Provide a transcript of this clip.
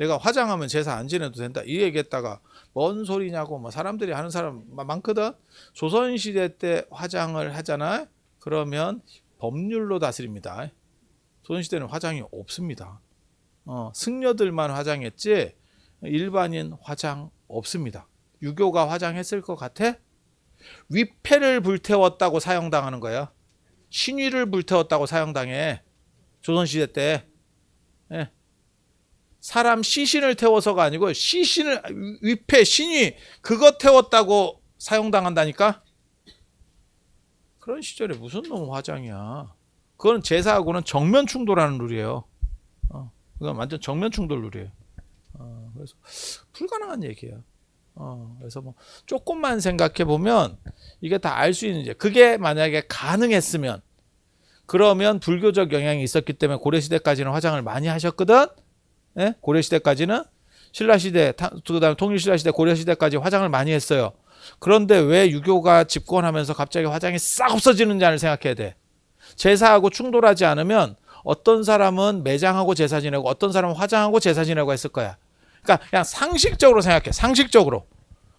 내가 화장하면 제사 안 지내도 된다 이 얘기했다가 뭔 소리냐고 뭐 사람들이 하는 사람 마- 많거든. 조선 시대 때 화장을 하잖아. 그러면 법률로 다스립니다. 조선 시대는 화장이 없습니다. 어, 승려들만 화장했지 일반인 화장 없습니다. 유교가 화장했을 것 같아? 위패를 불태웠다고 사형당하는 거야. 신위를 불태웠다고 사형당해. 조선 시대 때. 예. 사람 시신을 태워서가 아니고 시신을 위패 신위 그거 태웠다고 사형당한다니까. 그런 시절에 무슨 놈 화장이야. 그거는 제사하고는 정면 충돌하는 룰이에요. 어, 그건 완전 정면 충돌 룰이에요. 어, 그래서 불가능한 얘기야. 어, 그래서 뭐 조금만 생각해 보면 이게 다 알 수 있는 이제 그게 만약에 가능했으면 그러면 불교적 영향이 있었기 때문에 고려 시대까지는 화장을 많이 하셨거든. 예? 고려 시대까지는 신라 시대, 타- 그다음 통일 신라 시대, 고려 시대까지 화장을 많이 했어요. 그런데 왜 유교가 집권하면서 갑자기 화장이 싹 없어지는지를 생각해야 돼. 제사하고 충돌하지 않으면 어떤 사람은 매장하고 제사 지내고 어떤 사람은 화장하고 제사 지내고 했을 거야. 그러니까 그냥 상식적으로 생각해. 상식적으로.